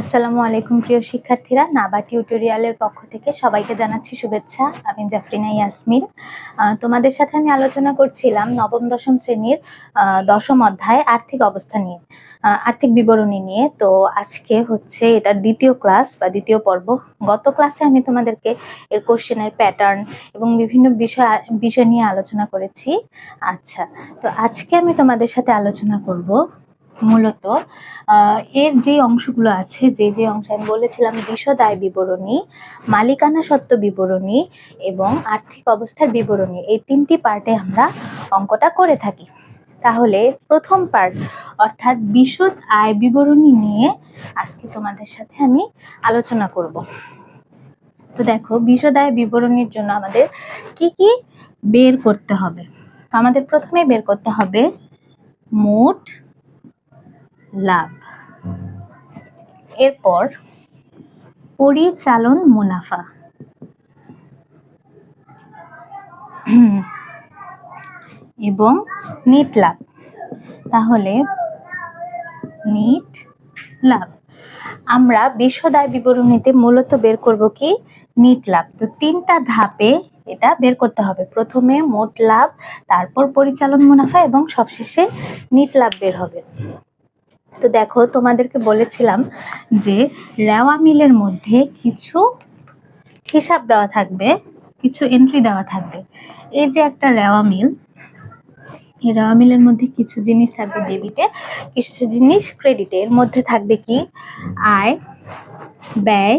আসসালামু আলাইকুম, প্রিয় শিক্ষার্থীরা। নাবা টিউটোরিয়ালের পক্ষ থেকে সবাইকে জানাচ্ছি শুভেচ্ছা। আমি জাফরিনা ইয়াসমিন। তোমাদের সাথে আমি আলোচনা করছিলাম নবম, দশম শ্রেণির দশম অধ্যায় আর্থিক অবস্থা নিয়ে আর্থিক বিবরণী নিয়ে। তো আজকে হচ্ছে এটার দ্বিতীয় ক্লাস বা দ্বিতীয় পর্ব। গত ক্লাসে আমি তোমাদেরকে এর কোশ্চেনের প্যাটার্ন এবং বিভিন্ন বিষয় বিষয় নিয়ে আলোচনা করেছি। আচ্ছা তো আজকে আমি তোমাদের সাথে আলোচনা করব মূলত এর যে অংশগুলো আছে, যে যে অংশ আমি বলেছিলাম, বিশদ আয় বিবরণী, মালিকানা সত্ত্ব বিবরণী এবং আর্থিক অবস্থার বিবরণী, এই তিনটি পার্টে আমরা অঙ্কটা করে থাকি। তাহলে প্রথম পার্ট, অর্থাৎ বিশদ আয় বিবরণী নিয়ে আজকে তোমাদের সাথে আমি আলোচনা করব। তো দেখো, বিশদ আয় বিবরণীর জন্য আমাদের কি কি বের করতে হবে? তো আমাদের প্রথমে বের করতে হবে মোট লাভ। এরপর পরিচালন মুনাফা। এবং নিট লাভ। তাহলে নিট লাভ। আমরা বিশদায় বিবরণীতে মূলত বের করব কি? নিট লাভ। তো তিনটা ধাপে এটা বের করতে হবে। প্রথমে মোট লাভ, তারপর পরিচালন মুনাফা এবং সবশেষে নিট লাভ বের হবে। তো দেখো, তোমাদেরকে বলেছিলাম যে রেওয়া মিলের মধ্যে কিছু হিসাব দেওয়া থাকবে, কিছু এন্ট্রি দেওয়া থাকবে। এই যে একটা রেওয়া মিল, এই রেওয়া মিলের মধ্যে কিছু জিনিস থাকবে ডেবিটে কিছু জিনিস ক্রেডিটে এর মধ্যে থাকবে কি? আয়, ব্যয়,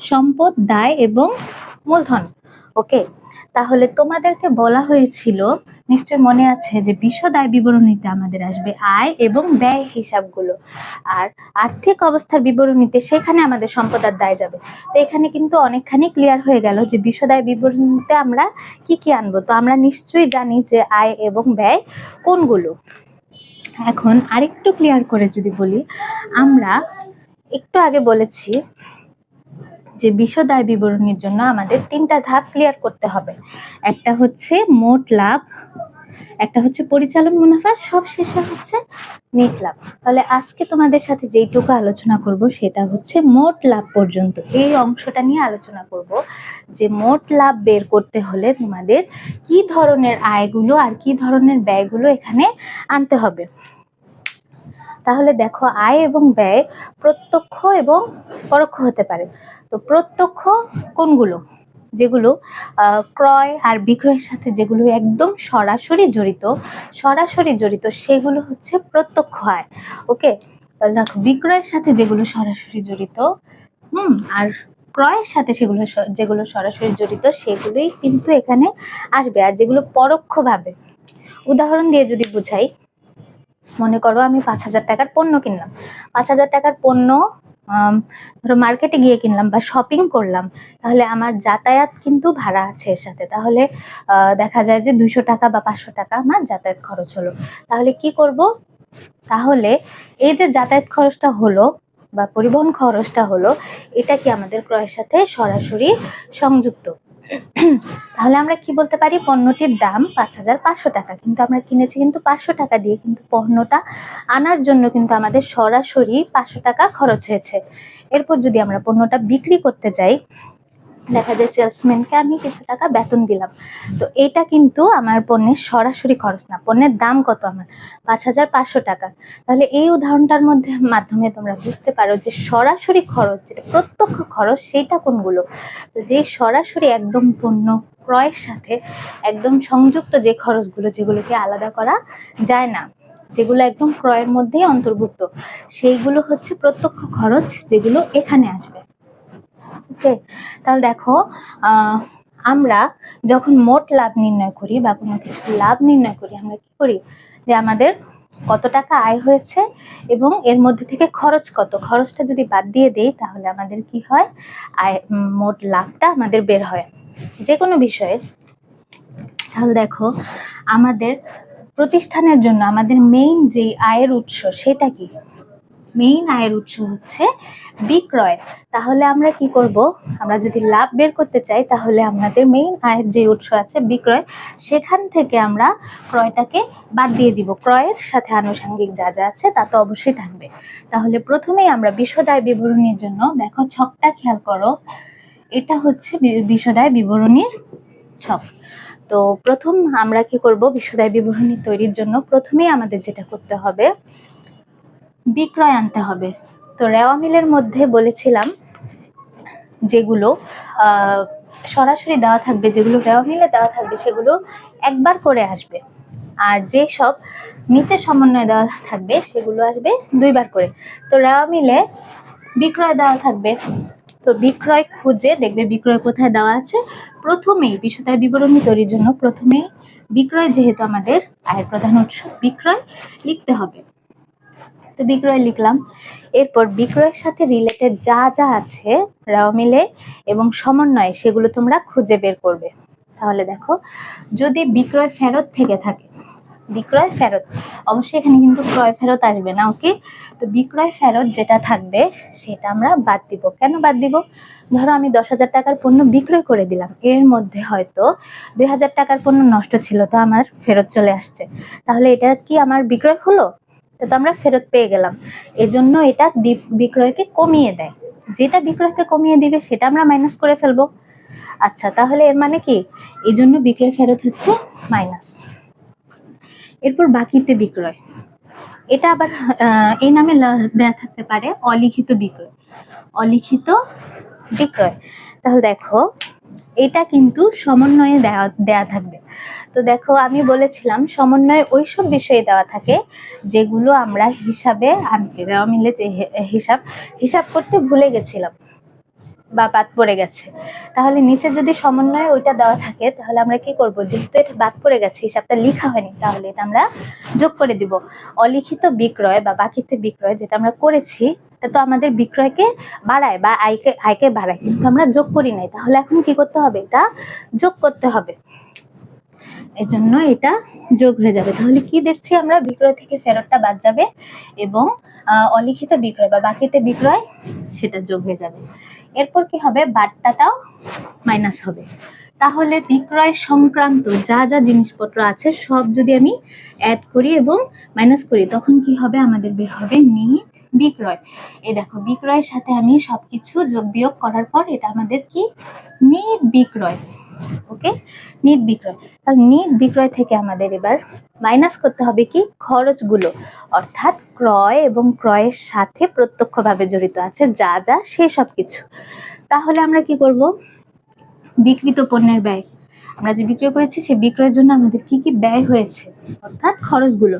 সম্পদ, দায় এবং মূলধন। ওকে তাহলে তোমাদেরকে বলা হয়েছিল, নিশ্চয় মনে আছে যে বিশদ আয় বিবরণীতে আমাদের আসবে আয় এবং ব্যয় হিসাবগুলো। আর আর্থিক অবস্থার বিবরণীতে সেখানে আমাদের সম্পদ আর দায় যাবে। তো এখানে কিন্তু অনেকখানি ক্লিয়ার হয়ে গেল যে বিশদ আয় বিবরণীতে আমরা কি কি আনব। তো আমরা নিশ্চয়ই জানি যে আয় এবং ব্যয় কোনগুলো। এখন আরেকটু ক্লিয়ার করে যদি বলি, আমরা একটু আগে বলেছি যে বিশদ আয় বিবরণীর জন্য আমাদের তিনটা ধাপ ক্লিয়ার করতে হবে। একটা হচ্ছে মোট লাভ, একটা হচ্ছে পরিচালন মুনাফা, সব শেষে হচ্ছে নেট লাভ। তাহলে আজকে তোমাদের সাথে যেইটুকু আলোচনা করব সেটা হচ্ছে মোট লাভ পর্যন্ত। এই অংশটা নিয়ে আলোচনা করব যে মোট লাভ বের করতে হলে তোমাদের কি ধরনের আয়গুলো আর কি ধরনের ব্যয়গুলো এখানে আনতে হবে। তাহলে দেখো, আয় এবং ব্যয় প্রত্যক্ষ এবং পরোক্ষ হতে পারে। তো প্রত্যক্ষ কোনগুলো? যেগুলো ক্রয় আর বিক্রয়ের সাথে যেগুলো একদম সরাসরি জড়িত সরাসরি জড়িত, সেগুলো হচ্ছে প্রত্যক্ষ আয়। ওকে? দেখো বিক্রয়ের সাথে যেগুলো সরাসরি জড়িত, হুম, আর ক্রয়ের সাথে সেগুলো যেগুলো সরাসরি জড়িত, সেগুলোই কিন্তু এখানে আসবে। আর যেগুলো পরোক্ষভাবে, উদাহরণ দিয়ে যদি বুঝাই, মনে করো আমি পাঁচ হাজার টাকার পণ্য কিনলাম। পাঁচ হাজার টাকার পণ্য ধরো মার্কেটে গিয়ে কিনলাম বা শপিং করলাম, তাহলে আমার যাতায়াত কিন্তু ভাড়া আছে এর সাথে। তাহলে দেখা যায় যে দুইশো টাকা বা পাঁচশো টাকা আমার যাতায়াত খরচ হলো। তাহলে কি করব? তাহলে এই যে যাতায়াত খরচটা হলো বা পরিবহন খরচটা হলো, এটা কি আমাদের ক্রয়ের সাথে সরাসরি সংযুক্ত? তাহলে আমরা কি বলতে পারি? পণ্যটির দাম পাঁচ হাজার পাঁচশো টাকা। কিন্তু আমরা কিনেছি কিন্তু পাঁচশো টাকা দিয়ে, কিন্তু পণ্যটা আনার জন্য কিন্তু আমাদের সরাসরি পাঁচশো টাকা খরচ হয়েছে। এরপর যদি আমরা পণ্যটা বিক্রি করতে যাই দেখা যায় সেলসম্যানকে আমি কিছু টাকা বেতন দিলাম। তো এটা কিন্তু আমার পণ্যের সরাসরি খরচ না। পণ্যের দাম কত আমার? পাঁচ হাজার পাঁচশো টাকা। তাহলে এই উদাহরণটার মধ্যে মাধ্যমে তোমরা বুঝতে পারো যে সরাসরি খরচ যেটা প্রত্যক্ষ খরচ, সেইটা কোনগুলো? তো যে সরাসরি একদম পণ্য ক্রয়ের সাথে একদম সংযুক্ত যে খরচগুলো, যেগুলোকে আলাদা করা যায় না, যেগুলো একদম ক্রয়ের মধ্যেই অন্তর্ভুক্ত, সেইগুলো হচ্ছে প্রত্যক্ষ খরচ যেগুলো এখানে আসবে। ওকে তাহলে দেখো আমরা যখন মোট লাভ নির্ণয় করি বা কোনো কিছু লাভ নির্ণয় করি, আমরা কি করি? যে আমাদের কত টাকা আয় হয়েছে এবং এর মধ্যে থেকে খরচ কত? খরচটা যদি বাদ দিয়ে দেই, তাহলে আমাদের কি হয়? আয় মোট লাভটা আমাদের বের হয়। যে কোনো বিষয়ে। তাহলে দেখো, আমাদের প্রতিষ্ঠানের জন্য, আমাদের মেইন যে আয়ের উৎস, সেটা কি? মেইন আয়ের উৎস হচ্ছে বিক্রয়। তাহলে আমরা কি করব? আমরা যদি লাভ বের করতে চাই, তাহলে আমাদের মেইন আয়ের যে উৎস আছে বিক্রয়, সেখান থেকে আমরা ক্রয়টাকে বাদ দিয়ে দিব। ক্রয়ের সাথে আনুষঙ্গিক যা যা আছে, তা তো অবশ্যই থাকবে। তাহলে প্রথমেই আমরা বিশদায় বিবরণীর জন্য, দেখো ছকটা খেয়াল করো, এটা হচ্ছে বিশদায় বিবরণীর ছক। তো প্রথম আমরা কি করব? বিশদায় বিবরণী তৈরির জন্য প্রথমেই আমাদের যেটা করতে হবে বিক্রয় আনতে হবে। তো রেওয়া মিলের মধ্যে বলেছিলাম যেগুলো সরাসরি দেওয়া থাকবে, যেগুলো রেওয়া মিলে দেওয়া থাকবে, সেগুলো একবার করে আসবে। আর যে সব নিচে সমন্বয় দেওয়া থাকবে, সেগুলো আসবে দুইবার করে। তো রেওয়া মিলে বিক্রয় দেওয়া থাকবে। তো বিক্রয় খুঁজে দেখবে বিক্রয় কোথায় দেওয়া আছে। প্রথমেই বিশদায় বিবরণী তৈরির জন্য প্রথমেই বিক্রয় যেহেতু আমাদের আয়ের প্রধান উৎস, বিক্রয় লিখতে হবে। তো বিক্রয় লিখলাম। এরপর বিক্রয়ের সাথে রিলেটেড যা যা আছে মিলে এবং সমন্বয়ে সেগুলো তোমরা খুঁজে বের করবে। তাহলে দেখো, যদি বিক্রয় ফেরত থেকে থাকে, বিক্রয় ফেরত, অবশ্যই এখানে কিন্তু ক্রয় ফেরত আসবে না ওকে তো বিক্রয় ফেরত যেটা থাকবে, সেটা আমরা বাদ দিব। কেন বাদ দিব? ধরো আমি দশ হাজার টাকার পণ্য বিক্রয় করে দিলাম, এর মধ্যে হয়তো দুই হাজার টাকার পণ্য নষ্ট ছিল, তো আমার ফেরত চলে আসছে। তাহলে এটা কি আমার বিক্রয় হলো? তো আমরা ফেরত পেয়ে গেলাম। এজন্য এটা বিক্রয়কে কমিয়ে দেয়। যেটা বিক্রয়কে কমিয়ে দিবে, সেটা আমরা মাইনাস করে ফেলব। আচ্ছা তাহলে এর মানে কি? এই জন্য বিক্রয় ফেরত হচ্ছে মাইনাস এরপর বাকিতে বিক্রয়। এটা আবার এই নামে দেয়া থাকতে পারে অলিখিত বিক্রয়। অলিখিত বিক্রয়। তাহলে দেখো, এটা কিন্তু সমন্বয়ে দেওয়া দেয়া থাকবে। তো দেখো, আমি বলেছিলাম, সমন্বয়ে ওইসব বিষয়ে দেওয়া থাকে যেগুলো আমরা হিসাবে আনতে, দেওয়া মিলে হিসাব হিসাব করতে ভুলে গেছিলাম বা বাদ পড়ে গেছে। তাহলে নিচে যদি সমন্বয় ওইটা দেওয়া থাকে, তাহলে আমরা কি করব? যেহেতু এটা বাদ পড়ে গেছে, হিসাবটা লেখা হয়নি, তাহলে এটা আমরা যোগ করে দিব। অলিখিত বিক্রয় বা বাকিতে বিক্রয় যেটা আমরা করেছি, এটা তো আমাদের বিক্রয়কে বাড়ায় বা আয়কে আয়কে বাড়ায়, কিন্তু আমরা যোগ করি নাই। তাহলে এখন কি করতে হবে? এটা যোগ করতে হবে। এই জন্য এটা যোগ হয়ে যাবে। তাহলে কি দেখছি আমরা? বিক্রয় থেকে ফেরতটা বাদ যাবে এবং অলিখিত বিক্রয় বা বাকিতে বিক্রয় সেটা যোগ হয়ে যাবে। এরপর কি হবে? বাট্টাটাও মাইনাস হবে। তাহলে বিক্রয় সংক্রান্ত যা যা জিনিসপত্র আছে সব যদি আমি অ্যাড করি এবং মাইনাস করি, তখন কি হবে? আমাদের বের হবে নিট বিক্রয়। এই দেখো, বিক্রয়ের সাথে আমি সবকিছু যোগ বিয়োগ করার পর এটা আমাদের কি? নিট বিক্রয়। ওকে? নিট বিক্রয়। তাহলে নিট বিক্রয় থেকে আমাদের এবার মাইনাস করতে হবে কি? খরচগুলো। অর্থাৎ ক্রয় এবং ক্রয়ের সাথে প্রত্যক্ষভাবে জড়িত আছে যা যা, সে সব কিছু তাহলে আমরা কি করব? বিক্রিত পণ্যের ব্যয়। আমরা যে বিক্রয় করেছি, সেই বিক্রয়ের জন্য আমাদের কি কি ব্যয় হয়েছে? অর্থাৎ খরচগুলো।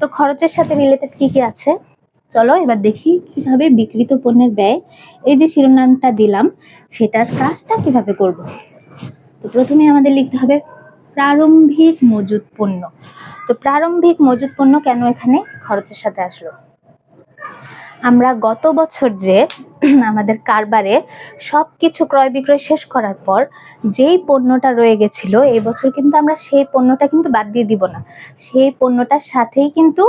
তো খরচের সাথে রিলেটেড কি কি আছে? চলো এবার দেখি কীভাবে বিক্রিত পণ্যের ব্যয়। এই যে শিরোনামটা দিলাম, সেটার কাজটা কীভাবে করব? তো প্রথমে আমাদের লিখতে হবে প্রারম্ভিক মজুত পণ্য। তো প্রারম্ভিক মজুত পণ্য কেন এখানে খরচের সাথে আসলো? আমরা গত বছর যে আমাদের কারবারে সব কিছু ক্রয় বিক্রয় শেষ করার পর যেই পণ্যটা রয়ে গেছিল, এই বছর কিন্তু আমরা সেই পণ্যটা কিন্তু বাদ দিয়ে দিব না। সেই পণ্যটার সাথেই কিন্তু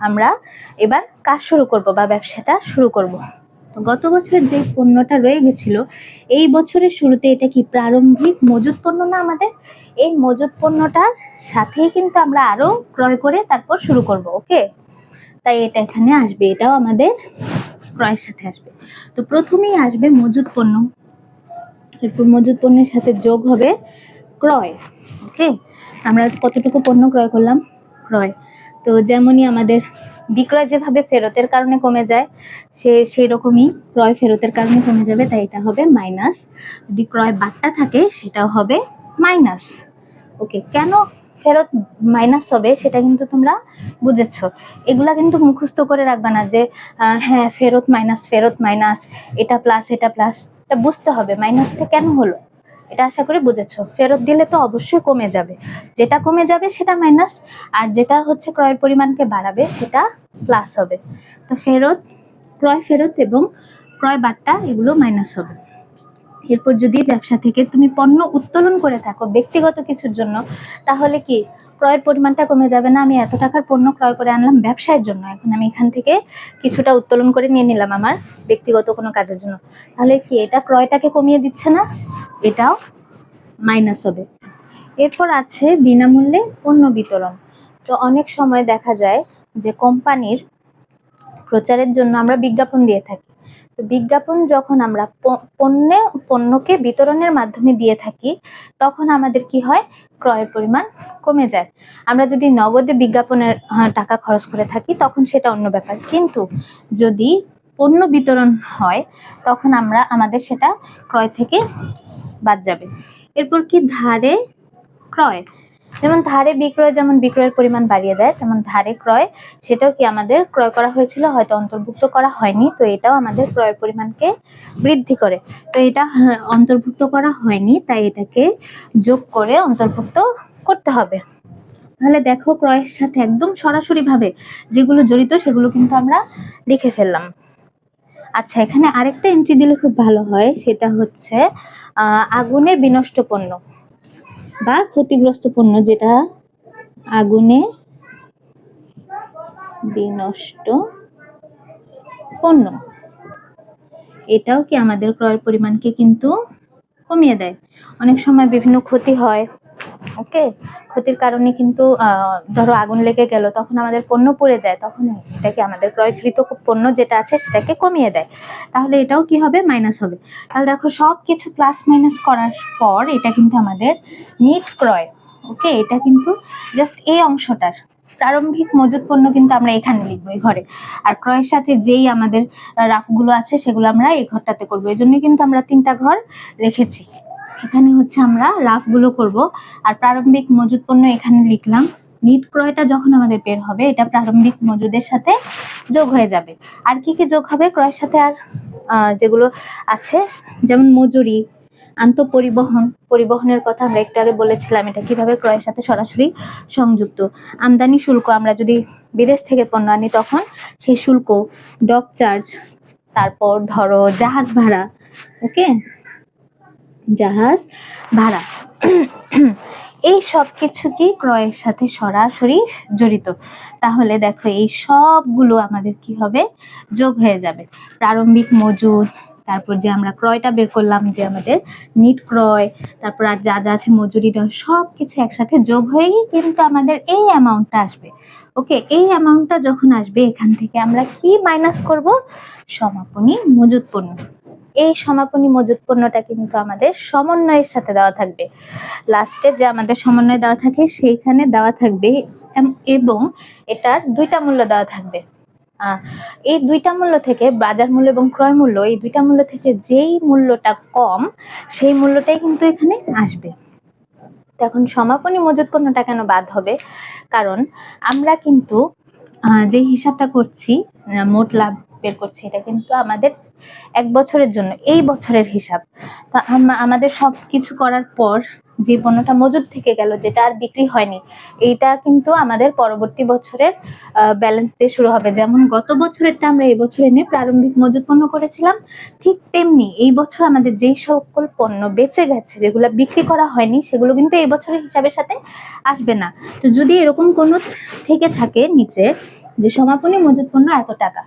আমরা এবার কাজ শুরু করব বা ব্যবসাটা শুরু করব। গত বছরের যে পণ্যটা রয়ে গেছিল, এই বছরের শুরুতে এটা কি প্রারম্ভিক মজুত পণ্য না আমাদের? এই মজুত পণ্যটার সাথেই কিন্তু আমরা আরও ক্রয় করে তারপর শুরু করব, ওকে? তাই এটা এখানে আসবে, এটাও আমাদের ক্রয়ের সাথে আসবে। তো প্রথমেই আসবে মজুত পণ্য। এরপর মজুত পণ্যের সাথে যোগ হবে ক্রয়, ওকে? আমরা কতটুকু পণ্য ক্রয় করলাম? ক্রয়। তো যেমনই আমাদের বিক্রয় যেভাবে ফেরতের কারণে কমে যায়, সে সেই রকমই ক্রয় ফেরতের কারণে কমে যাবে, তাই এটা হবে মাইনাস। যদি ক্রয় বাট্টা থাকে, সেটাও হবে মাইনাস। ওকে, কেন ফেরত মাইনাস হবে সেটা কিন্তু তোমরা বুঝেছ। এগুলা কিন্তু মুখস্থ করে রাখবা না যে হ্যাঁ ফেরত মাইনাস ফেরত মাইনাস, এটা প্লাস এটা প্লাস এটা বুঝতে হবে। মাইনাসটা কেন হলো? এটা আশা করি বুঝেছ। ফেরত দিলে তো অবশ্যই কমে যাবে। যেটা কমে যাবে সেটা মাইনাস আর যেটা হচ্ছে ক্রয়ের পরিমাণকে বাড়াবে সেটা প্লাস হবে। তো ফেরত, ক্রয় ফেরত এবং ক্রয় বাট্টা এগুলো মাইনাস হবে। এরপর যদি ব্যবসা থেকে তুমি পণ্য উত্তোলন করে থাকো ব্যক্তিগত কিছুর জন্য, তাহলে কি ক্রয়ের পরিমাণটা কমে যাবে না? আমি এত টাকার পণ্য ক্রয় করে আনলাম ব্যবসায়ের জন্য। এখন আমি এখান থেকে কিছুটা উত্তোলন করে নিয়ে নিলাম আমার ব্যক্তিগত কোনো কাজের জন্য। তাহলে কি এটা ক্রয়টাকে কমিয়ে দিচ্ছে না? এটাও মাইনাস হবে। এরপর আছে বিনামূল্যে পণ্য বিতরণ। তো অনেক সময় দেখা যায় যে কোম্পানির প্রচারের জন্য আমরা বিজ্ঞাপন দিয়ে থাকি। তো বিজ্ঞাপন যখন আমরা পণ্যে, পণ্যকে বিতরণের মাধ্যমে দিয়ে থাকি, তখন আমাদের কি হয়? ক্রয়ের পরিমাণ কমে যায়। আমরা যদি নগদে বিজ্ঞাপনের টাকা খরচ করে থাকি, তখন সেটা অন্য ব্যাপার। কিন্তু যদি পণ্য বিতরণ হয়, তখন আমরা, আমাদের সেটা ক্রয় থেকে বাদ যাবে। এরপর কি ধারে ক্রয়? যেমন ধারে বিক্রয় যেমন বিক্রয়ের পরিমাণ বাড়িয়ে দেয় তেমন ধারে ক্রয় সেটাও কি আমাদের ক্রয় করা হয়েছিল? হয়তো অন্তর্ভুক্ত করা হয়নি তো এটাও আমাদের ক্রয়ের পরিমাণকে বৃদ্ধি করে। তো এটা হ্যাঁ, অন্তর্ভুক্ত করা হয়নি তাই এটাকে যোগ করে অন্তর্ভুক্ত করতে হবে। তাহলে দেখো ক্রয়ের সাথে একদম সরাসরি ভাবে যেগুলো জড়িত সেগুলো কিন্তু আমরা লিখে ফেললাম। আচ্ছা এখানে আরেকটা এন্ট্রি দিলে খুব ভালো হয়, সেটা হচ্ছে আগুনে বিনষ্ট পণ্য বা ক্ষতিগ্রস্ত পণ্য যেটা আগুনে বিনষ্ট পণ্য। এটাও কি আমাদের ক্রয়ের পরিমাণকে কিন্তু কমিয়ে দেয়? অনেক সময় বিভিন্ন ক্ষতি হয়। ওকে? ক্ষতির কারণে কিন্তু ধরো আগুন লেগে গেল, তখন আমাদের পণ্য পড়ে যায়, তখন এটাকে আমাদের ক্রয়কৃত পণ্য যেটা আছে সেটাকে কমিয়ে দেয়। তাহলে এটাও কি হবে? মাইনাস হবে। তাহলে দেখো সব কিছু প্লাস মাইনাস করার পর এটা কিন্তু আমাদের নিট ক্রয়, ওকে? এটা কিন্তু জাস্ট এই অংশটার। প্রারম্ভিক মজুত পণ্য কিন্তু আমরা এখানে লিখব, এই ঘরে। আর ক্রয়ের সাথে যেই আমাদের রাফগুলো আছে, সেগুলো আমরা এই ঘরটাতে করব। এই জন্য কিন্তু আমরা তিনটা ঘর রেখেছি। এখানে হচ্ছে আমরা রাফগুলো করব। আর প্রারম্ভিক মজুত পণ্য এখানে লিখলাম। নিট ক্রয়টা যখন আমাদের বের হবে, এটা প্রারম্ভিক মজুদের সাথে যোগ হয়ে যাবে। আর কি কি যোগ হবে? ক্রয়ের সাথে আর যেগুলো আছে, যেমন মজুরি, আন্তঃপরিবহন। পরিবহনের কথা আমরা একটু আগে বলেছিলাম, এটা কীভাবে ক্রয়ের সাথে সরাসরি সংযুক্ত। আমদানি শুল্ক, আমরা যদি বিদেশ থেকে পণ্য আনি, তখন সেই শুল্ক, ডক চার্জ, তারপর ধরো জাহাজ ভাড়া, ওকে? জাহাজ, ভাড়া। এই সব কিছু কি ক্রয়ের সাথে সরাসরি জড়িত? তাহলে দেখো, এই সবগুলো আমাদের কি হবে? যোগ হয়ে যাবে। প্রারম্ভিক মজুদ, তারপর যে আমরা ক্রয়টা বের করলাম, যে আমাদের নিট ক্রয়, তারপর আর যা যা আছে মজুরিটা সব কিছু একসাথে যোগ হয়েই কিন্তু আমাদের এই অ্যামাউন্টটা আসবে। ওকে, এই অ্যামাউন্টটা যখন আসবে, এখান থেকে আমরা কি মাইনাস করব? সমাপনী মজুদ পণ্য। এই সমাপনী মজুদ পণ্যটা কিন্তু আমাদের সমন্বয়ের সাথে দেওয়া থাকবে। লাস্টে যে আমাদের সমন্বয় দেওয়া থাকে, সেইখানে দেওয়া থাকবে এবং এটার দুইটা মূল্য দেওয়া থাকবে। এই দুইটা মূল্য থেকে বাজার মূল্য এবং ক্রয় মূল্য, এই দুইটা মূল্য থেকে যেই মূল্যটা কম, সেই মূল্যটাই কিন্তু এখানে আসবে। এখন সমাপনী মজুদ পণ্যটা কেন বাদ হবে? কারণ আমরা কিন্তু যে হিসাবটা করছি মোট লাভ বের করছি, এটা কিন্তু আমাদের এক বছরের জন্য, এই বছরের হিসাব। তো আম- আমাদের সব কিছু করার পর যে পণ্যটা মজুদ থেকে গেল, যেটা আর বিক্রি হয়নি। এইটা কিন্তু আমাদের পরবর্তী বছরের ব্যালেন্স দিয়ে শুরু হবে। যেমন গত বছরেরটা আমরা এই বছর এনে প্রারম্ভিক মজুদ পণ্য করেছিলাম, ঠিক তেমনি এই বছর আমাদের যেই সকল পণ্য বেঁচে গেছে, যেগুলো বিক্রি করা হয়নি, সেগুলো কিন্তু এই বছরের হিসাবের সাথে আসবে না। তো যদি এরকম কোনো থেকে থাকে নিচে, যে সমাপনী মজুদ পণ্য এত টাকা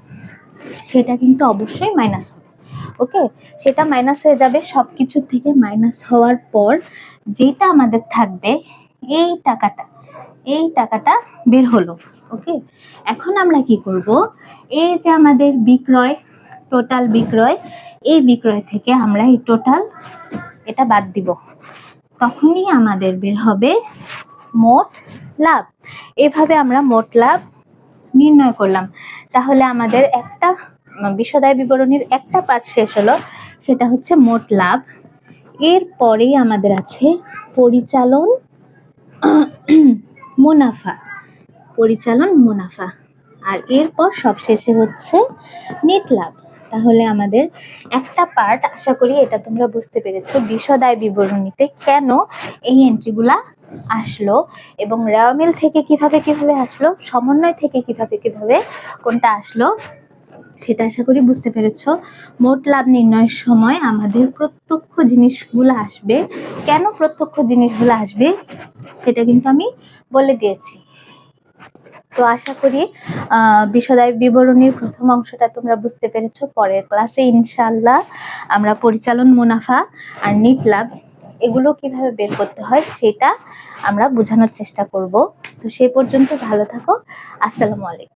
সেটা কিন্তু অবশ্যই মাইনাস হবে ওকে সেটা মাইনাস হয়ে যাবে সব কিছু থেকে মাইনাস হওয়ার পর যেটা আমাদের থাকবে, এই টাকাটা এই টাকাটা বের হলো ওকে এখন আমরা কি করব? এই যে আমাদের বিক্রয় টোটাল বিক্রয়, এই বিক্রয় থেকে আমরা এই টোটাল এটা বাদ দিব। তখনই আমাদের বের হবে মোট লাভ। এভাবে আমরা মোট লাভ নির্ণয় করলাম। তাহলে আমাদের একটা বিশদায় বিবরণীর একটা পার্ট শেষ হলো, সেটা হচ্ছে মোট লাভ। এরপরেই আমাদের আছে পরিচালন, মুনাফা পরিচালন, মুনাফা। আর এরপর সবশেষে হচ্ছে নেট লাভ। তাহলে আমাদের একটা পার্ট আশা করি এটা তোমরা বুঝতে পেরেছ, বিশদায় বিবরণীতে কেন এই এন্ট্রিগুলা আসলো এবং রেওয়ামিল থেকে কীভাবে কীভাবে আসলো, সমন্বয় থেকে কীভাবে কীভাবে কোনটা আসলো, সেটা আশা করি বুঝতে পেরেছ। মোট লাভ নির্ণয়ের সময় আমাদের প্রত্যক্ষ জিনিসগুলো আসবে। কেন প্রত্যক্ষ জিনিসগুলো আসবে, সেটা কিন্তু আমি বলে দিয়েছি। তো আশা করি বিশদায় বিবরণীর প্রথম অংশটা তোমরা বুঝতে পেরেছ। পরের ক্লাসে ইনশাল্লাহ আমরা পরিচালন মুনাফা আর নিট লাভ, এগুলো কীভাবে বের করতে হয়, সেটা আমরা বোঝানোর চেষ্টা করব। তো সে পর্যন্ত ভালো থাকো। আসসালামু আলাইকুম।